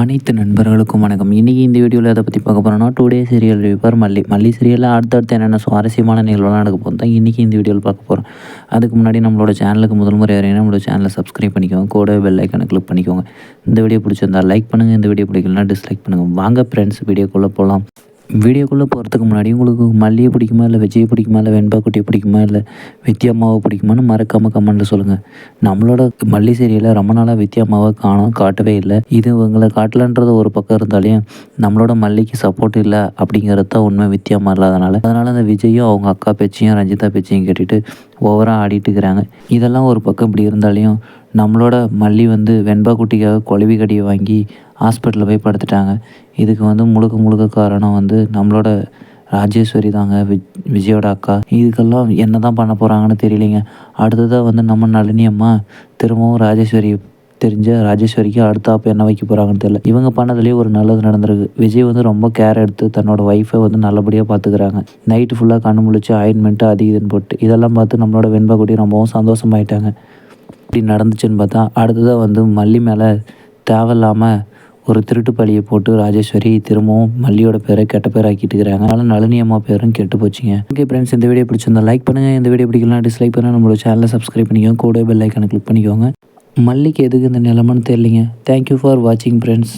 அனைத்து நண்பர்களுக்கும் வணக்கம். இன்றைக்கி இந்த வீடியோவில் எதை பற்றி பார்க்க போகிறோம்னா டூ டே சீரியல் ரிவ்யூவர் மல்லி. மல்லி சீரியலில் அடுத்தடுத்து என்னென்ன சுவாரஸ்யமான நிகழ்வுலாம் நடக்க போகுது தான் இன்றைக்கி இந்த வீடியோவில் பார்க்க போகிறோம் அதுக்கு முன்னாடி நம்மளோட சேனலுக்கு முதல் முறை வரையினா நம்மளோட சேனலை சப்ஸ்கிரைப் பண்ணிக்கோங்க. கூட பெல் ஐக்கனை கிளிக் பண்ணிக்கோங்க. இந்த வீடியோ பிடிச்சிருந்தா லைக் பண்ணுங்கள் இந்த வீடியோ பிடிக்கலனா டிஸ்லைக் பண்ணுங்கள் வாங்க ஃப்ரெண்ட்ஸ் வீடியோக்குள்ளே போகலாம் வீடியோக்குள்ளே போகிறதுக்கு முன்னாடி உங்களுக்கு மல்லியை பிடிக்குமா இல்லை விஜயை பிடிக்குமா இல்லை வெண்பா குட்டியை பிடிக்குமா இல்லை வித்யாமாவை பிடிக்குமான்னு மறக்காமல் கமெண்ட்டில் சொல்லுங்கள் நம்மளோட மல்லி சீரியலில் ரொம்ப நாளாக வித்யாமாவை காணும் காணோம் காட்டவே இல்லை. இது இவங்களை காட்டலன்றது ஒரு பக்கம் இருந்தாலையும் நம்மளோட மல்லிக்கு சப்போர்ட் இல்லை அப்படிங்கிறது தான் உண்மை வித்யாமா இல்லாதனால. அதனால் அந்த விஜயும் அவங்க அக்கா பேச்சையும் ரஞ்சிதா பேச்சையும் கேட்டுட்டு ஓவராக ஆடிட்டு இருக்கிறாங்க. இதெல்லாம் ஒரு பக்கம் இப்படி இருந்தாலையும் நம்மளோட மல்லி வந்து வெண்பா குட்டிக்காக குழவி கடியை வாங்கி ஹாஸ்பிட்டலில் போய் படுத்துட்டாங்க. இதுக்கு வந்து முழுக்க முழுக்க காரணம் வந்து நம்மளோட ராஜேஸ்வரி தாங்க விஜ் விஜயோட அக்கா. இதுக்கெல்லாம் என்ன தான் பண்ண போகிறாங்கன்னு தெரியலைங்க. அடுத்ததாக வந்து நம்ம நளினி அம்மா திரும்பவும் ராஜேஸ்வரி தெரிஞ்ச ராஜேஸ்வரிக்கு அடுத்த அப்போ என்ன வைக்க போகிறாங்கன்னு தெரியல. இவங்க பண்ணதுலேயே ஒரு நல்லது நடந்திருக்கு. விஜய் வந்து ரொம்ப கேர் எடுத்து தன்னோட ஒய்ஃபை வந்து நல்லபடியாக பார்த்துக்கிறாங்க நைட்டு ஃபுல்லாக கண்ணு முழிச்சு ஆயின்மெண்ட்டு அது இதுன்னு போட்டு இதெல்லாம் பார்த்து நம்மளோட வெண்பகுடி ரொம்பவும் சந்தோஷமாயிட்டாங்க. இப்படி நடந்துச்சுன்னு பார்த்தா அடுத்ததாக வந்து மல்லி மேலே தேவையில்லாமல் ஒரு திருட்டு பழியை போட்டு ராஜேஸ்வரி திரும்பவும் மல்லியோட பேரை கெட்ட பேர் ஆக்கிட்டு இருக்கிறாங்க. அதனால் நளினி அம்மா பேரும் கெட்டு போச்சுங்க. ஓகே ஃப்ரெண்ட்ஸ் இந்த வீடியோ பிடிச்சிருந்தா லைக் பண்ணுங்கள் இந்த வீடியோ பிடிக்கலாம் டிஸ்லைக் பண்ணுங்கள் நம்மளோட சேனலை சப்ஸ்கிரைப் பண்ணிக்கோங்க. கூட பெல் ஐக்கனை கிளிக் பண்ணிக்கோங்க. மல்லிக்கு எதுக்கு இந்த நிலமன்னு தெரியலிங்க. தேங்க்யூ ஃபார் வாட்சிங் ஃப்ரெண்ட்ஸ்